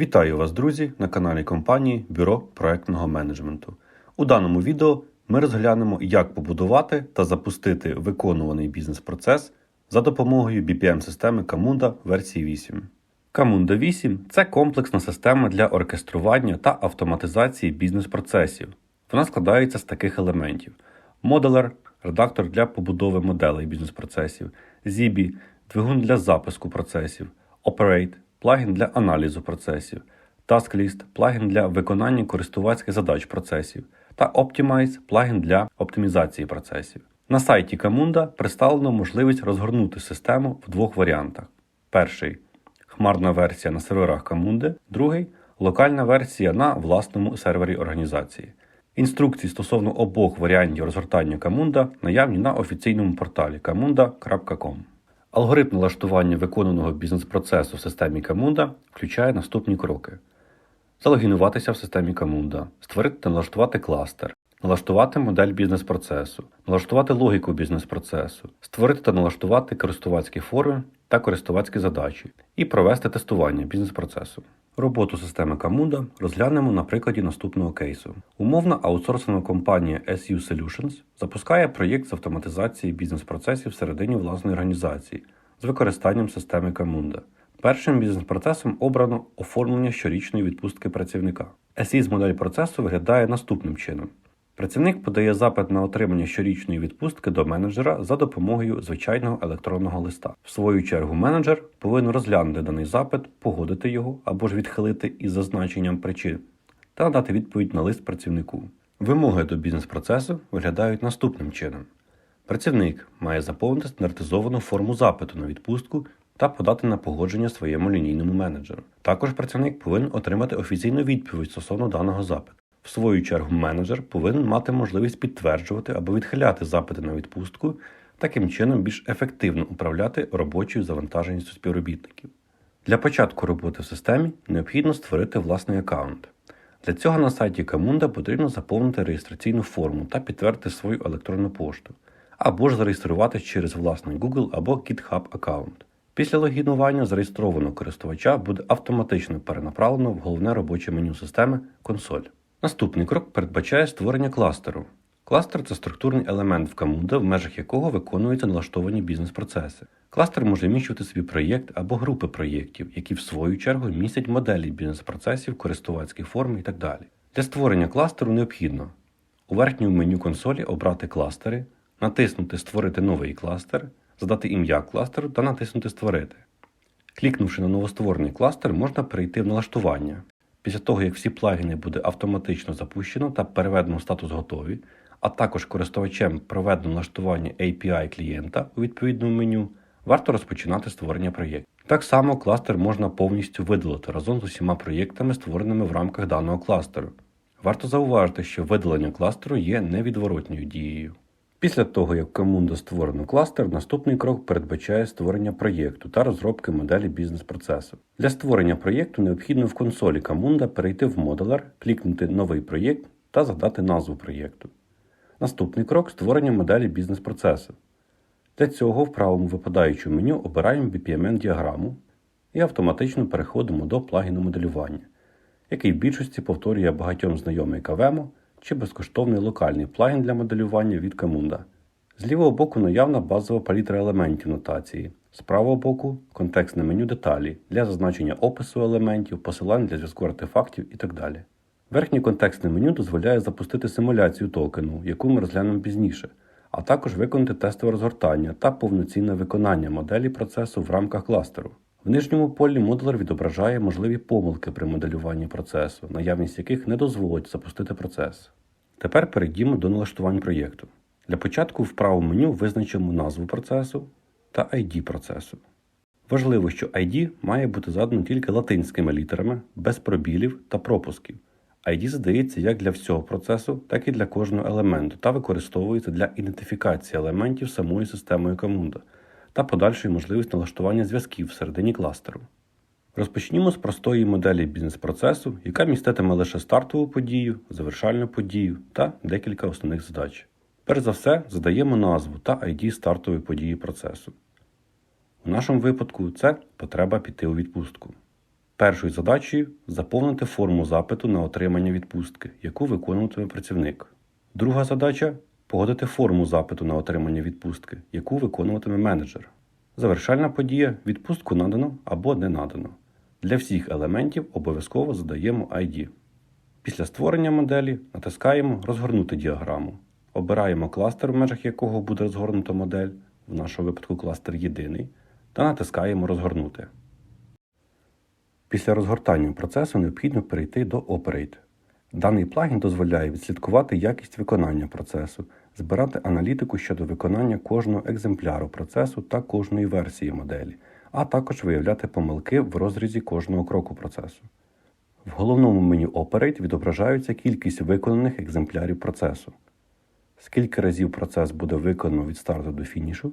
Вітаю вас, друзі, на каналі компанії Бюро проектного менеджменту. У даному відео ми розглянемо, як побудувати та запустити виконуваний бізнес-процес за допомогою BPM-системи Camunda версії 8. Camunda 8 це комплексна система для оркестрування та автоматизації бізнес-процесів. Вона складається з таких елементів: моделер, редактор для побудови моделей бізнес-процесів, ZIBI, двигун для запуску процесів, Operate, плагін для аналізу процесів, TaskList, плагін для виконання користувацьких задач процесів та Optimize, плагін для оптимізації процесів. На сайті Camunda представлено можливість розгорнути систему в двох варіантах: перший хмарна версія на серверах Camunda, другий локальна версія на власному сервері організації. Інструкції стосовно обох варіантів розгортання Camunda наявні на офіційному порталі camunda.com. Алгоритм налаштування виконаного бізнес-процесу в системі Камунда включає наступні кроки: залогінуватися в системі Камунда, створити та налаштувати кластер, налаштувати модель бізнес-процесу, налаштувати логіку бізнес-процесу, створити та налаштувати користувацькі форми та користувацькі задачі і провести тестування бізнес-процесу. Роботу системи Camunda розглянемо на прикладі наступного кейсу. Умовна аутсорсинова компанія SU Solutions запускає проєкт з автоматизації бізнес-процесів всередині власної організації з використанням системи Камунда. Першим бізнес-процесом обрано оформлення щорічної відпустки працівника. SIS модель процесу виглядає наступним чином. Працівник подає запит на отримання щорічної відпустки до менеджера за допомогою звичайного електронного листа. В свою чергу, менеджер повинен розглянути даний запит, погодити його або ж відхилити із зазначенням причин та надати відповідь на лист працівнику. Вимоги до бізнес-процесу виглядають наступним чином: працівник має заповнити стандартизовану форму запиту на відпустку та подати на погодження своєму лінійному менеджеру. Також працівник повинен отримати офіційну відповідь стосовно даного запиту. В свою чергу, менеджер повинен мати можливість підтверджувати або відхиляти запити на відпустку, таким чином більш ефективно управляти робочою завантаженістю співробітників. Для початку роботи в системі необхідно створити власний аккаунт. Для цього на сайті Camunda потрібно заповнити реєстраційну форму та підтвердити свою електронну пошту, або ж зареєструватись через власний Google або GitHub аккаунт. Після логінування зареєстрованого користувача буде автоматично перенаправлено в головне робоче меню системи консоль. Наступний крок передбачає створення кластеру. Кластер це структурний елемент в Camunda, в межах якого виконуються налаштовані бізнес-процеси. Кластер може вміщувати собі проєкт або групи проєктів, які в свою чергу містять моделі бізнес-процесів, користувацькі форми і так далі. Для створення кластеру необхідно у верхньому меню консолі обрати кластери, натиснути Створити новий кластер, задати ім'я кластеру та натиснути Створити. Клікнувши на новостворений кластер, можна перейти в налаштування. Після того, як всі плагіни буде автоматично запущено та переведено в статус готові, а також користувачем проведено налаштування API клієнта у відповідному меню, варто розпочинати створення проєкту. Так само кластер можна повністю видалити разом з усіма проєктами, створеними в рамках даного кластеру. Варто зауважити, що видалення кластеру є невідворотньою дією. Після того, як в створено кластер, наступний крок передбачає створення проєкту та розробки моделі бізнес-процесу. Для створення проєкту необхідно в консолі Camunda перейти в модулер, клікнути Новий проєкт та задати назву проєкту. Наступний крок створення моделі бізнес-процесу. Для цього в правому випадаючому меню обираємо BPMN-діаграму і автоматично переходимо до плагіну моделювання, який в більшості повторює багатьом знайомий Kavemo чи безкоштовний локальний плагін для моделювання від Camunda. З лівого боку наявна базова палітра елементів нотації, з правого боку контекстне меню деталі для зазначення опису елементів, посилань для зв'язку артефактів і так далі. Верхнє контекстне меню дозволяє запустити симуляцію токену, яку ми розглянемо пізніше, а також виконати тестове розгортання та повноцінне виконання моделі процесу в рамках кластеру. В нижньому полі модулер відображає можливі помилки при моделюванні процесу, наявність яких не дозволить запустити процес. Тепер перейдімо до налаштувань проєкту. Для початку в правому меню визначимо назву процесу та ID процесу. Важливо, що ID має бути задано тільки латинськими літерами, без пробілів та пропусків. ID задається як для всього процесу, так і для кожного елементу та використовується для ідентифікації елементів самою системою Camunda та подальшої можливості налаштування зв'язків всередині кластеру. Розпочнімо з простої моделі бізнес-процесу, яка міститиме лише стартову подію, завершальну подію та декілька основних задач. Перш за все, задаємо назву та ID стартової події процесу. У нашому випадку це потреба піти у відпустку. Першою задачею заповнити форму запиту на отримання відпустки, яку виконуватиме працівник. Друга задача погодити форму запиту на отримання відпустки, яку виконуватиме менеджер. Завершальна подія відпустку надано або не надано. Для всіх елементів обов'язково задаємо ID. Після створення моделі натискаємо Розгорнути діаграму. Обираємо кластер, в межах якого буде розгорнута модель, в нашому випадку кластер єдиний, та натискаємо Розгорнути. Після розгортання процесу необхідно перейти до Operate. Даний плагін дозволяє відслідкувати якість виконання процесу, збирати аналітику щодо виконання кожного екземпляру процесу та кожної версії моделі, а також виявляти помилки в розрізі кожного кроку процесу. В головному меню Operate відображається кількість виконаних екземплярів процесу. Скільки разів процес буде виконано від старту до фінішу,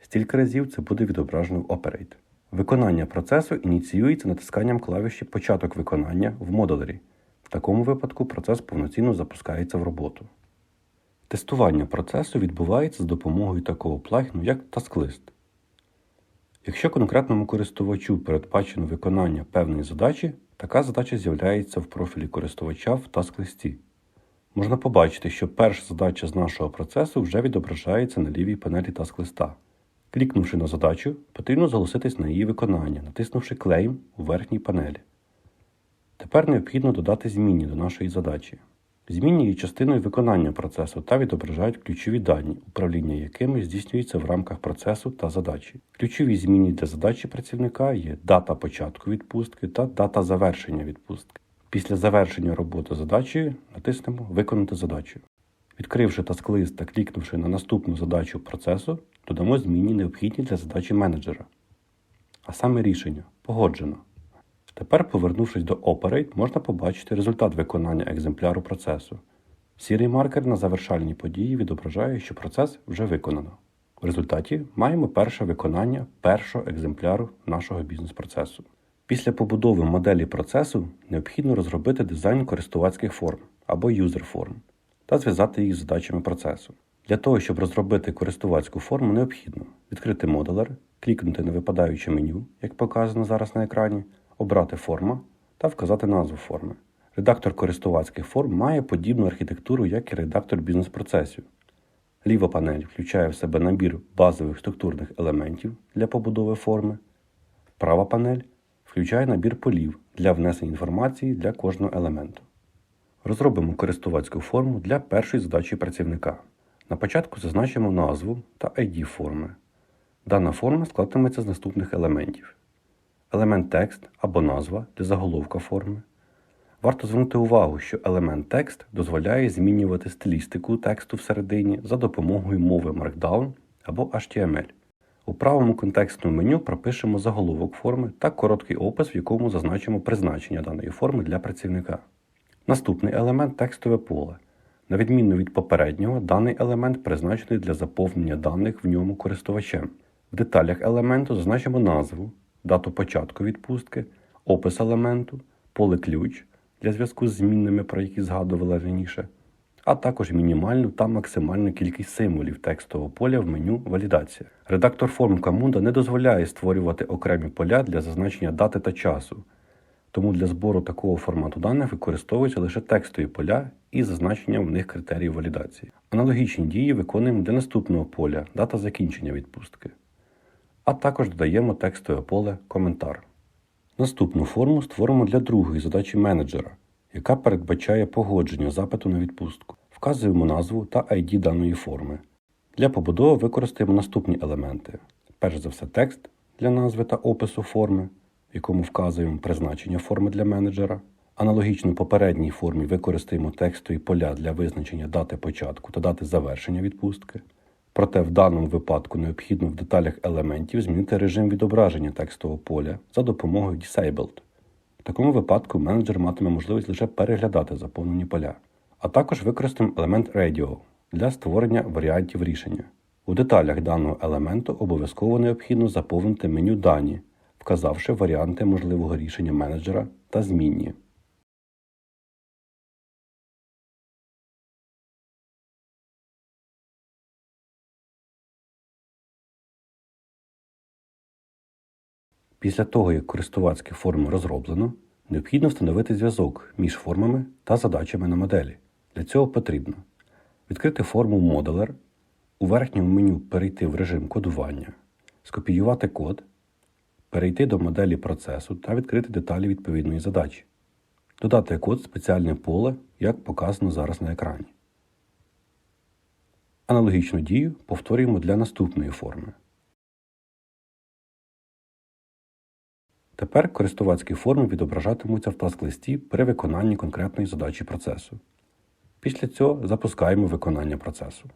стільки разів це буде відображено в Operate. Виконання процесу ініціюється натисканням клавіші Початок виконання в модулері. В такому випадку процес повноцінно запускається в роботу. Тестування процесу відбувається з допомогою такого плагіну, як TaskList. Якщо конкретному користувачу передбачено виконання певної задачі, така задача з'являється в профілі користувача в TaskList. Можна побачити, що перша задача з нашого процесу вже відображається на лівій панелі TaskList. Клікнувши на задачу, потрібно зголоситись на її виконання, натиснувши Claim у верхній панелі. Тепер необхідно додати змінні до нашої задачі. Змінні є частиною виконання процесу та відображають ключові дані, управління якими здійснюється в рамках процесу та задачі. Ключові змінні для задачі працівника є дата початку відпустки та дата завершення відпустки. Після завершення роботи задачею натиснемо Виконати задачу. Відкривши тасклист та клікнувши на наступну задачу процесу, додамо змінні необхідні для задачі менеджера. А саме рішення Погоджено. Тепер, повернувшись до Operate, можна побачити результат виконання екземпляру процесу. Сірий маркер на завершальній події відображає, що процес вже виконано. В результаті маємо перше виконання першого екземпляру нашого бізнес-процесу. Після побудови моделі процесу необхідно розробити дизайн користувацьких форм або user форм та зв'язати їх з задачами процесу. Для того, щоб розробити користувацьку форму, необхідно відкрити модулер, клікнути на випадаюче меню, як показано зараз на екрані, обрати форма та вказати назву форми. Редактор користувацьких форм має подібну архітектуру, як і редактор бізнес-процесів. Ліва панель включає в себе набір базових структурних елементів для побудови форми. Права панель включає набір полів для внесення інформації для кожного елементу. Розробимо користувацьку форму для першої задачі працівника. На початку зазначимо назву та ID форми. Дана форма складатиметься з наступних елементів: елемент текст або назва для заголовка форми. Варто звернути увагу, що елемент текст дозволяє змінювати стилістику тексту всередині за допомогою мови Markdown або HTML. У правому контекстному меню пропишемо заголовок форми та короткий опис, в якому зазначимо призначення даної форми для працівника. Наступний елемент текстове поле. На відміну від попереднього, даний елемент призначений для заповнення даних в ньому користувачем. В деталях елементу зазначимо назву, дату початку відпустки, опис елементу, поле ключ для зв'язку з змінними, про які згадували раніше, а також мінімальну та максимальну кількість символів текстового поля в меню Валідація. Редактор форм Камунда не дозволяє створювати окремі поля для зазначення дати та часу. Тому для збору такого формату даних використовуються лише текстові поля і зазначення в них критеріїв валідації. Аналогічні дії виконуємо для наступного поля дата закінчення відпустки. А також додаємо текстове поле Коментар. Наступну форму створимо для другої задачі менеджера, яка передбачає погодження запиту на відпустку. Вказуємо назву та ID даної форми. Для побудови використаємо наступні елементи: перш за все, текст для назви та опису форми в якому вказуємо призначення форми для менеджера. Аналогічно попередній формі використаємо текстові поля для визначення дати початку та дати завершення відпустки. Проте в даному випадку необхідно в деталях елементів змінити режим відображення текстового поля за допомогою Disabled. В такому випадку менеджер матиме можливість лише переглядати заповнені поля. А також використаємо елемент Radio для створення варіантів рішення. У деталях даного елементу обов'язково необхідно заповнити меню Дані вказавши варіанти можливого рішення менеджера та змінні. Після того, як користувацькі форми розроблено, необхідно встановити зв'язок між формами та задачами на моделі. Для цього потрібно відкрити форму Modeler, у верхньому меню перейти в режим кодування, скопіювати код, перейти до моделі процесу та відкрити деталі відповідної задачі, додати код в спеціальне поле, як показано зараз на екрані. Аналогічну дію повторюємо для наступної форми. Тепер користувацькі форми відображатимуться в таск-листі при виконанні конкретної задачі процесу. Після цього запускаємо виконання процесу.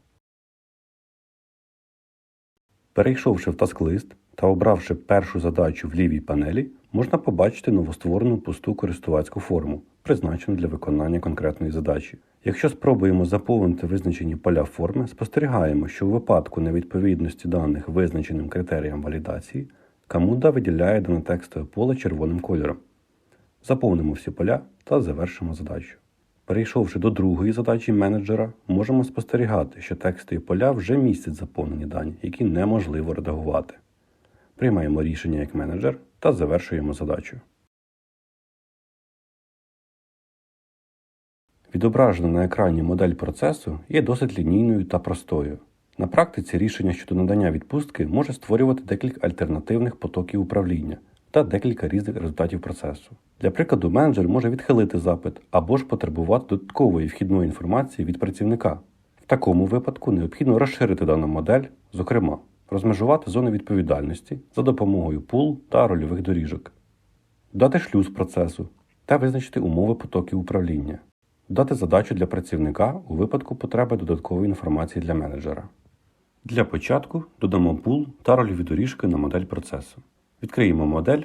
Перейшовши в таск-лист та обравши першу задачу в лівій панелі, можна побачити новостворену пусту користувацьку форму, призначену для виконання конкретної задачі. Якщо спробуємо заповнити визначені поля форми, спостерігаємо, що у випадку невідповідності даних визначеним критеріям валідації, Камуда виділяє дане текстове поле червоним кольором. Заповнимо всі поля та завершимо задачу. Перейшовши до другої задачі менеджера, можемо спостерігати, що текстові поля вже містять заповнені дані, які неможливо редагувати. Приймаємо рішення як менеджер та завершуємо задачу. Відображена на екрані модель процесу є досить лінійною та простою. На практиці рішення щодо надання відпустки може створювати декілька альтернативних потоків управління та декілька різних результатів процесу. Для прикладу, менеджер може відхилити запит або ж потребувати додаткової вхідної інформації від працівника. В такому випадку необхідно розширити дану модель, зокрема, розмежувати зони відповідальності за допомогою пул та рольових доріжок, дати шлюз процесу та визначити умови потоків управління, дати задачу для працівника у випадку потреби додаткової інформації для менеджера. Для початку додамо пул та рольові доріжки на модель процесу. Відкриємо модель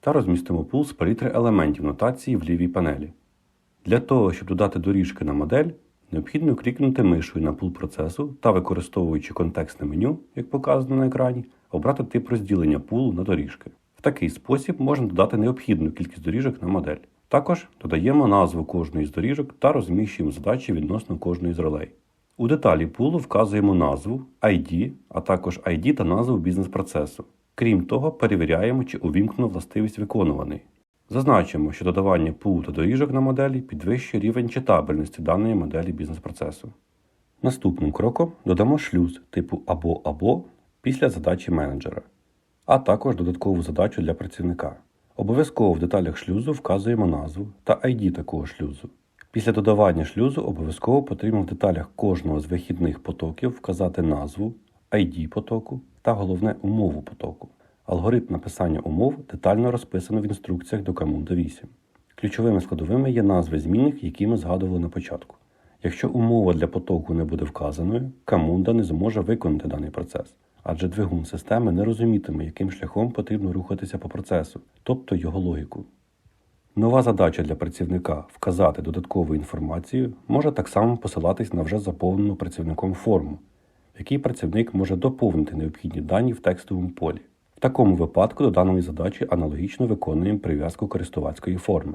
та розмістимо пул з палітри елементів нотації в лівій панелі. Для того, щоб додати доріжки на модель, необхідно клікнути мишою на пул процесу та, використовуючи контекстне меню, як показано на екрані, обрати тип розділення пулу на доріжки. В такий спосіб можна додати необхідну кількість доріжок на модель. Також додаємо назву кожної з доріжок та розміщуємо задачі відносно кожної з ролей. У деталі пулу вказуємо назву, ID, а також ID та назву бізнес-процесу. Крім того, перевіряємо, чи увімкнено властивість виконуваний. Зазначимо, що додавання пулу та доріжок на моделі підвищує рівень читабельності даної моделі бізнес-процесу. Наступним кроком додамо шлюз типу або-або після задачі менеджера, а також додаткову задачу для працівника. Обов'язково в деталях шлюзу вказуємо назву та ID такого шлюзу. Після додавання шлюзу обов'язково потрібно в деталях кожного з вихідних потоків вказати назву, ID потоку та головне умову потоку. Алгоритм написання умов детально розписано в інструкціях до Камунда 8. Ключовими складовими є назви змінних, які ми згадували на початку. Якщо умова для потоку не буде вказаною, Камунда не зможе виконати даний процес, адже двигун системи не розумітиме, яким шляхом потрібно рухатися по процесу, тобто його логіку. Нова задача для працівника вказати додаткову інформацію може так само посилатись на вже заповнену працівником форму, в якій працівник може доповнити необхідні дані в текстовому полі. В такому випадку до даної задачі аналогічно виконуємо прив'язку користувацької форми.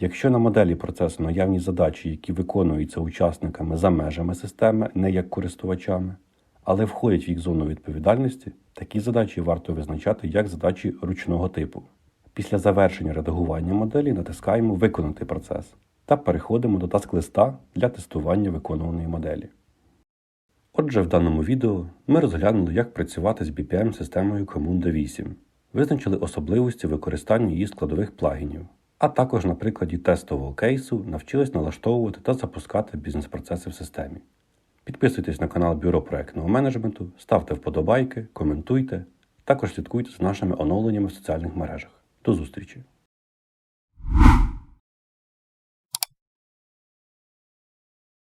Якщо на моделі процесу наявні задачі, які виконуються учасниками за межами системи, не як користувачами, але входять в їх зону відповідальності, такі задачі варто визначати як задачі ручного типу. Після завершення редагування моделі натискаємо Виконати процес та переходимо до таск-листа для тестування виконуваної моделі. Отже, в даному відео ми розглянули, як працювати з BPM-системою Communda 8, визначили особливості використання її складових плагінів, а також на прикладі тестового кейсу навчились налаштовувати та запускати бізнес-процеси в системі. Підписуйтесь на канал Бюро проектного менеджменту, ставте вподобайки, коментуйте, також слідкуйте за нашими оновленнями в соціальних мережах. До зустрічі!